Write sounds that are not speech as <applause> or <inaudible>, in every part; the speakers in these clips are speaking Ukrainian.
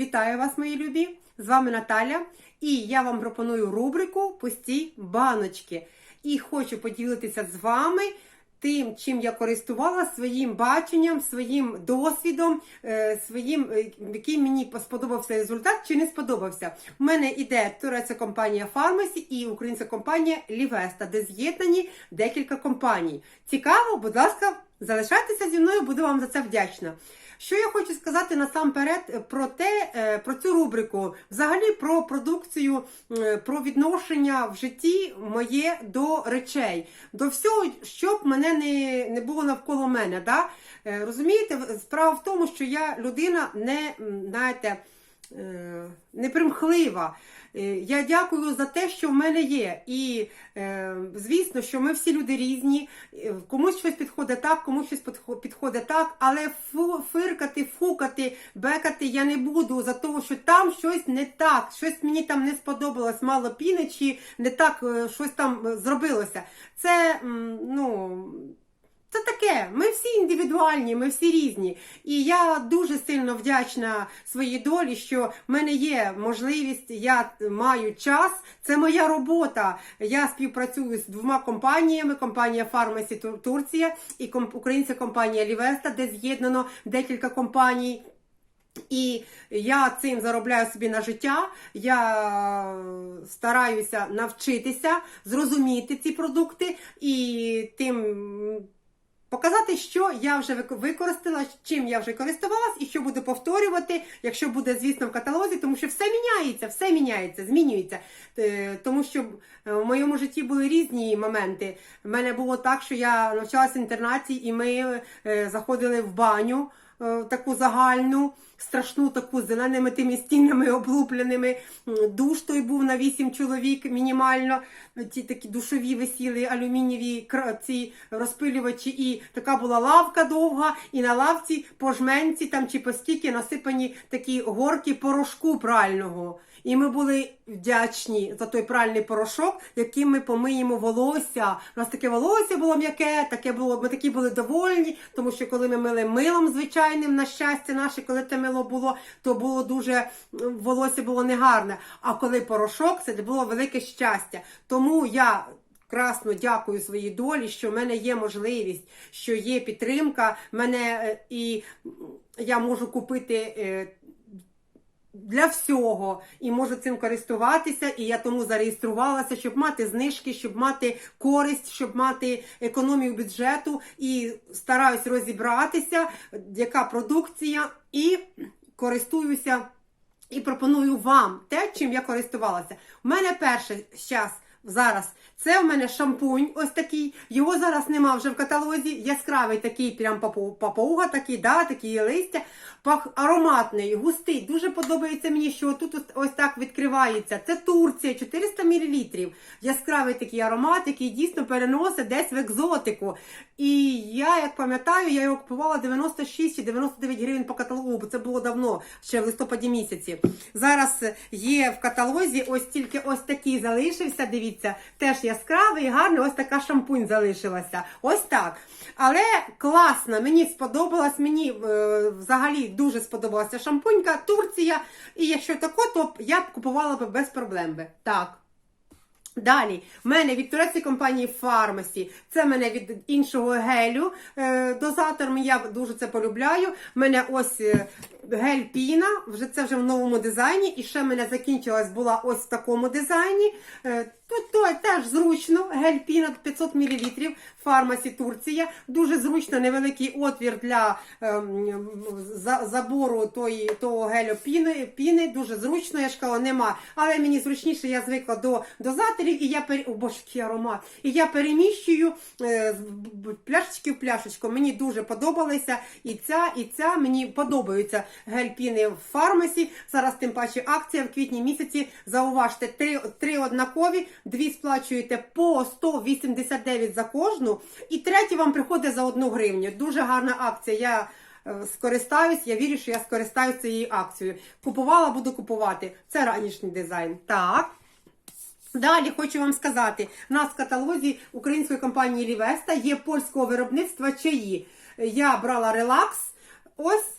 Вітаю вас, мої любі! З вами Наталя, і я вам пропоную рубрику Пусті баночки. І хочу поділитися з вами тим, чим я користувалася, своїм баченням, своїм досвідом, е, своїм, е, який мені сподобався результат чи не сподобався. У мене іде турецька компанія Фармасі і українська компанія Лівеста, де з'єднані декілька компаній. Цікаво, будь ласка, залишайтеся зі мною, буду вам за це вдячна. Що я хочу сказати насамперед про те, е, про цю рубрику, взагалі про продукцію, про відношення в житті моє до речей, до всього, щоб мене не, не було навколо мене. Да? Е, Розумієте, справа в тому, що я людина не, знаєте, е, непримхлива. Е, Я дякую за те, що в мене є. І е, звісно, що ми всі люди різні. Е, Комусь щось підходить так, комусь щось підходить так, але фиркати, фукати, бекати я не буду за того, що там щось не так, щось мені там не сподобалось, мало піни, чи не так щось там зробилося. Це ну. Це таке, ми всі індивідуальні, ми всі різні. І я дуже сильно вдячна своїй долі, що в мене є можливість, я маю час. Це моя робота. Я співпрацюю з двома компаніями: компанія Фармасі Турція і українська компанія Лівеста, де з'єднано декілька компаній. І я цим заробляю собі на життя. Я стараюся навчитися зрозуміти ці продукти і тим показати, що я вже вик- використала, чим я вже користувалась і що буду повторювати, якщо буде, звісно, в каталозі, тому що все міняється, все міняється, змінюється. Е, Тому що е, в моєму житті були різні моменти. У мене було так, що я навчалася в інтернаті, і ми е, заходили в баню таку загальну. Страшну таку зеленими тими стінами облупленими. Душ той був на вісім чоловік мінімально. Ті такі душові висіли алюмінієві ці розпилювачі, і така була лавка довга, і на лавці по жменці там чи по стільки насипані такі горки порошку прального. І ми були вдячні за той пральний порошок, яким ми помиємо волосся. У нас таке волосся було м'яке, таке було, ми такі були довольні, тому що коли ми мили милом звичайним, на щастя наше, коли те мило було, то було дуже волосся було негарне. А коли порошок, це було велике щастя. Тому я. Красно дякую своїй долі, що в мене є можливість, що є підтримка мене, е, і я можу купити е, для всього і можу цим користуватися, і я тому зареєструвалася, щоб мати знижки, щоб мати користь, щоб мати економію бюджету і стараюсь розібратися, яка продукція, і користуюся і пропоную вам те, чим я користувалася. У мене перше зараз. Зараз це в мене шампунь, ось такий. Його зараз нема вже в каталозі. Яскравий такий, прям папу- папуга, такий, да, такі листя. Пах ароматний, густий. Дуже подобається мені, що тут ось, так відкривається. Це Турція, 400 мл. Яскравий такий аромат, який дійсно переносить десь в екзотику. І я, як пам'ятаю, я його купувала 96 чи 99 гривень по каталогу, бо це було давно, ще в листопаді місяці. Зараз є в каталозі ось тільки ось такий залишився. Дивіться, теж яскравий, гарний, ось така шампунь залишилася. Ось так. Але класно, мені сподобалась, мені е, взагалі дуже сподобалася шампунька, Турція. І якщо тако, то я б купувала б без проблем. Так. Далі, в мене від турецької компанії Фармасі. Це в мене від іншого гелю. Е, дозатор я дуже це полюбляю. У мене ось е, гель піна, вже це вже в новому дизайні. І ще в мене закінчилась була ось в такому дизайні. Е, Тут то теж зручно, гель піна 500 мл, фармасі Турція. Дуже зручно невеликий отвір для ем, за, забору тої, того гелю піни. Дуже зручно, я ж кажу, нема. Але мені зручніше, я звикла до дозаторів, і я пере... О, боже, який аромат. І я переміщую е, пляшечки в пляшечку. Мені дуже подобалися і ця, і ця. Мені подобаються гель піни в фармасі. Зараз тим паче акція в квітні місяці. Зауважте, три, три однакові, дві сплачуєте по 189 за кожну, і третє вам приходить за одну гривню. Дуже гарна акція. Я е, скористаюсь, я вірю, що я скористаюсь цією акцією. Купувала, буду купувати. Це ранішній дизайн. Так. Далі хочу вам сказати, у нас в каталозі української компанії Лівеста є польського виробництва чаї. Я брала релакс. Ось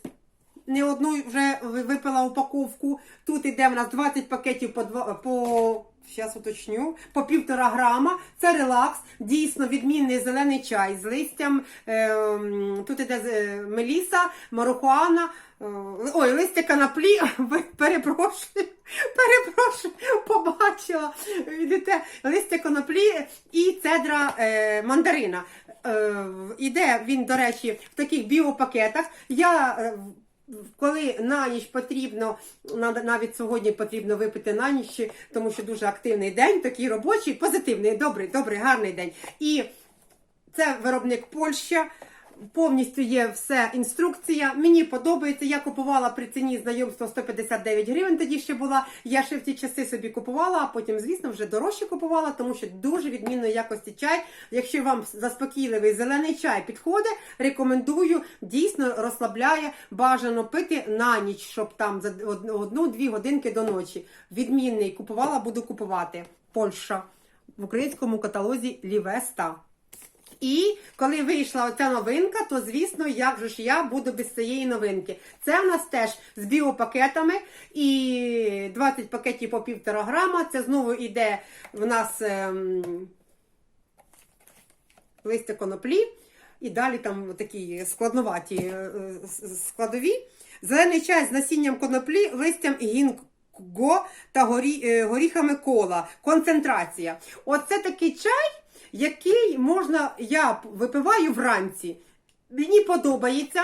не одну вже випила упаковку. Тут іде в нас 20 пакетів по, два- по Зараз уточню, по півтора грама. Це релакс, дійсно відмінний зелений чай з листям. Е, тут іде е, меліса, марихуана, е, ой, листя канаплі. <laughs> Перепрошую, перепрошую, побачила. Видите, листя коноплі і цедра е, мандарина. Е, іде він, до речі, в таких біопакетах. Я е, коли на ніч потрібно, навіть сьогодні потрібно випити на ніч, тому що дуже активний день, такий робочий, позитивний, добрий, добрий, гарний день. І це виробник Польща. Повністю є все інструкція. Мені подобається. Я купувала при ціні знайомства 159 гривень. Тоді ще була. Я ще в ті часи собі купувала, а потім, звісно, вже дорожче купувала, тому що дуже відмінної якості чай. Якщо вам заспокійливий зелений чай підходить, рекомендую. Дійсно розслабляє. Бажано пити на ніч, щоб там за од- одну-дві годинки до ночі. Відмінний купувала, буду купувати. Польща в українському каталозі Лівеста. І коли вийшла оця новинка, то звісно, як же ж я буду без цієї новинки. Це в нас теж з біопакетами і 20 пакетів по півтора грама. Це знову йде в нас ем, листя коноплі. І далі там такі складноваті е, складові. Зелений чай з насінням коноплі, листям гінго та горі, е, горіхами кола. Концентрація. Оце такий чай, який можна, я випиваю вранці. Мені подобається.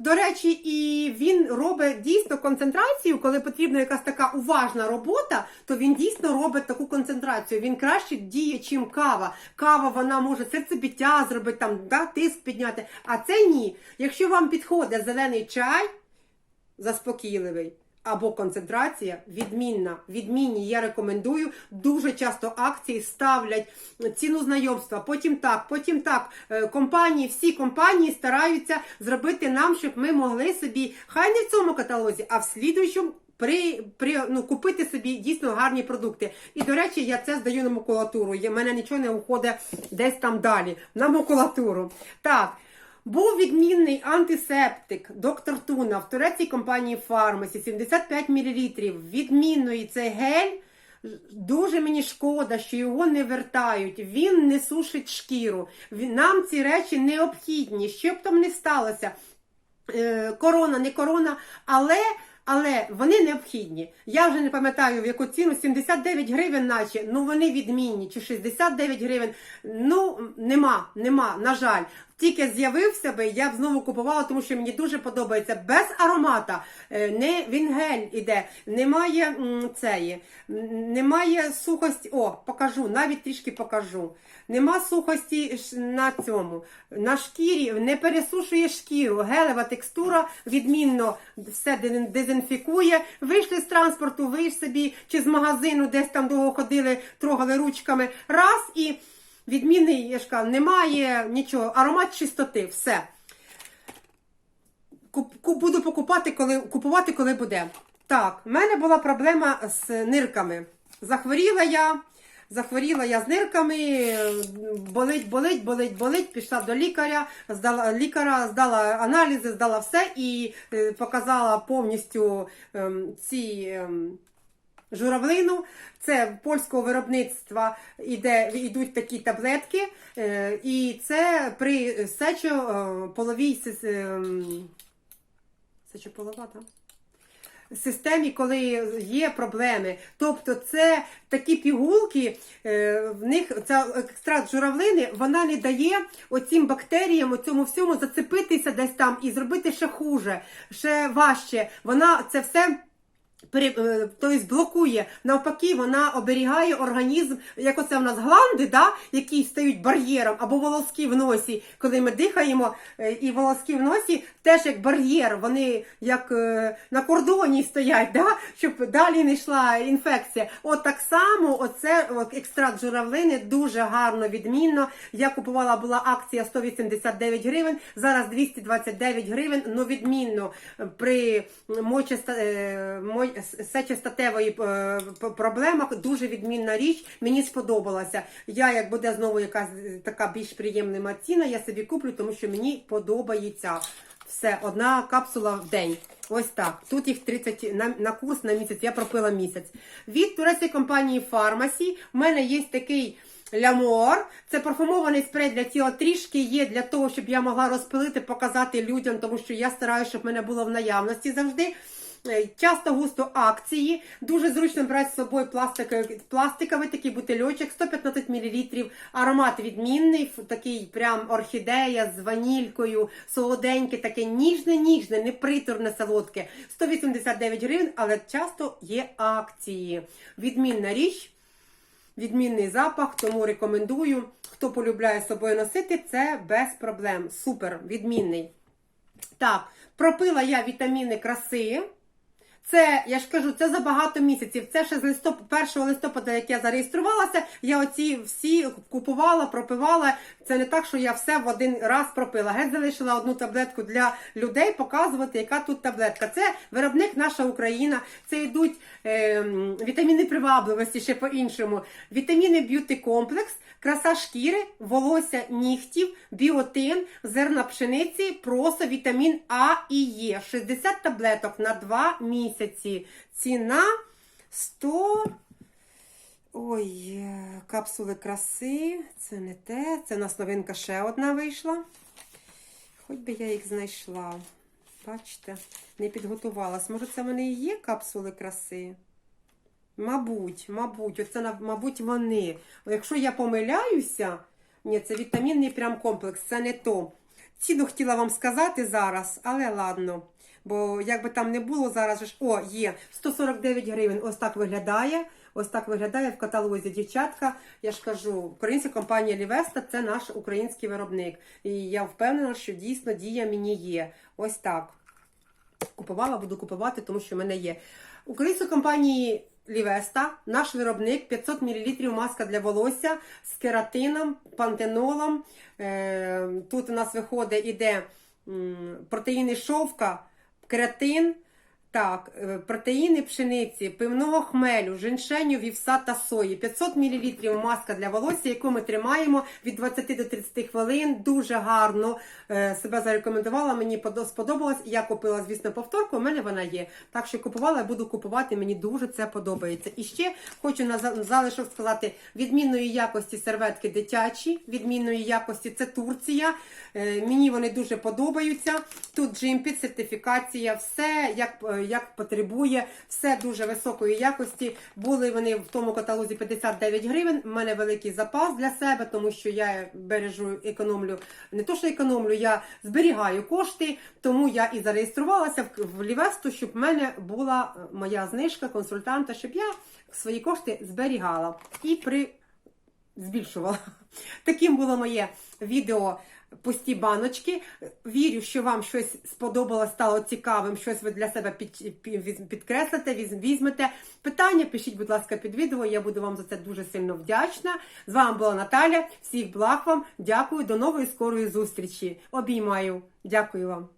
До речі, і він робить дійсно концентрацію, коли потрібна якась така уважна робота, то він дійсно робить таку концентрацію. Він краще діє, чим кава. Кава вона може серцебиття зробити, там, да, тиск підняти. А це ні. Якщо вам підходить зелений чай, заспокійливий. Або концентрація відмінна. Відмінні я рекомендую. Дуже часто акції ставлять ціну знайомства. Потім так, потім так. Е, Компанії, всі компанії стараються зробити нам, щоб ми могли собі, хай не в цьому каталозі, а в слідуючому. При, при ну, купити собі дійсно гарні продукти. І до речі, я це здаю на макулатуру. У мене нічого не уходить десь там далі. На макулатуру. Так. Був відмінний антисептик доктор Туна в турецькій компанії Фармасі 75 мл. Відмінної цей гель. Дуже мені шкода, що його не вертають. Він не сушить шкіру. Нам ці речі необхідні. Що б там не сталося. Е, корона, не корона, але. Але вони необхідні. Я вже не пам'ятаю в яку ціну 79 гривень, наче ну вони відмінні, чи 69 гривень. Ну нема, нема, на жаль. Тільки з'явився би, я б знову купувала, тому що мені дуже подобається без аромата. Е, Не він гель іде, немає м, немає сухості. О, покажу, навіть трішки покажу. Нема сухості на цьому. На шкірі не пересушує шкіру. Гелева текстура відмінно все дезінфікує. Вийшли з транспорту, вийш собі чи з магазину, десь там довго ходили, трогали ручками. Раз і відмінний, я ж кажу, немає нічого. Аромат чистоти, все. Буду покупати, коли, купувати, коли буде. Так, в мене була проблема з нирками. Захворіла я. Захворіла я з нирками, болить, болить, болить, болить. Пішла до лікаря, здала лікаря, здала аналізи, здала все і е, показала повністю ем, ці ем, журавлину. Це польського виробництва іде, йдуть такі таблетки, е, і це при сечополовій сечополова, так? Системі, коли є проблеми. Тобто це такі пігулки, е, в них ця екстракт журавлини, вона не дає оцім бактеріям, оцьому всьому зацепитися десь там і зробити ще хуже, ще важче. Вона це все. Е, Тобто блокує, навпаки, вона оберігає організм, як оце в нас гланди, да, які стають бар'єром, або волоски в носі, коли ми дихаємо, е, і волоски в носі теж як бар'єр, вони як е, на кордоні стоять, да, щоб далі не йшла інфекція. От так само оце от, екстракт журавлини дуже гарно, відмінно. Я купувала, була акція 189 гривень, зараз 229 гривень, ну відмінно при мочеста, е, мо- сечостатевої е, п- дуже відмінна річ. Мені сподобалася. Я, як буде знову якась е, така більш приємна ціна, я собі куплю, тому що мені подобається. Все, одна капсула в день. Ось так. Тут їх 30 на, на курс на місяць. Я пропила місяць. Від турецької компанії Pharmacy в мене є такий лямор. Це парфумований спрей для тіла. Трішки є для того, щоб я могла розпилити, показати людям, тому що я стараюся, щоб мене було в наявності завжди. Е, Часто густо акції, дуже зручно брати з собою пластиковий, пластиковий такий бутильочок, 115 мл, аромат відмінний, такий прям орхідея з ванількою, солоденьке, таке ніжне-ніжне, неприторне солодке. 189 гривень, але часто є акції. Відмінна річ, відмінний запах, тому рекомендую. Хто полюбляє з собою носити, це без проблем. Супер, відмінний. Так, пропила я вітаміни краси. Це, я ж кажу, це за багато місяців. Це ще з листоп... 1 листопада, як я зареєструвалася, я оці всі купувала, пропивала. Це не так, що я все в один раз пропила. Геть залишила одну таблетку для людей, показувати, яка тут таблетка. Це виробник наша Україна. Це йдуть е, вітаміни привабливості, ще по-іншому. Вітаміни б'юти комплекс, краса шкіри, волосся нігтів, біотин, зерна пшениці, просо, вітамін А і Е. 60 таблеток на 2 місяці. Ціна 100. Ой, е, капсули краси. Це не те. Це у нас новинка ще одна вийшла. Хоч би я їх знайшла. Бачите, не підготувалась. Може, це в мене і є капсули краси? Мабуть, мабуть, оце мабуть вони. Якщо я помиляюся, ні, це вітамінний прям комплекс, це не то. Ціну хотіла вам сказати зараз, але ладно. Бо як би там не було, зараз ж. О, є 149 гривень. Ось так виглядає. Ось так виглядає в каталозі дівчатка. Я ж кажу, українська компанія Лівеста це наш український виробник. І я впевнена, що дійсно дія мені є. Ось так. Купувала, буду купувати, тому що в мене є. Української компанії Лівеста, наш виробник 500 мл маска для волосся з кератином, пантенолом. Е, тут у нас виходить іде протеїни шовка, кератин. Так, е, протеїни пшениці, пивного хмелю, женьшеню, вівса та сої. 500 мл маска для волосся, яку ми тримаємо від 20 до 30 хвилин. Дуже гарно е, себе зарекомендувала. Мені сподобалось. Я купила, звісно, повторку. У мене вона є. Так що купувала, буду купувати. Мені дуже це подобається. І ще хочу на за- залишок сказати: відмінної якості серветки дитячі, відмінної якості це Турція. Е, Мені вони дуже подобаються. Тут джимпіт, сертифікація, все як, як потребує, все дуже високої якості. Були вони в тому каталозі 59 гривень. У мене великий запас для себе, тому що я бережу, економлю. Не то, що економлю, я зберігаю кошти, тому я і зареєструвалася в, в Лівесту, щоб в мене була е, моя знижка консультанта, щоб я свої кошти зберігала і при збільшувала. Таким було моє відео пусті баночки. Вірю, що вам щось сподобалось, стало цікавим, щось ви для себе під, під, підкреслите, візьмете. Питання пишіть, будь ласка, під відео. Я буду вам за це дуже сильно вдячна. З вами була Наталя. Всіх благ вам. Дякую, до нової скорої зустрічі. Обіймаю. Дякую вам.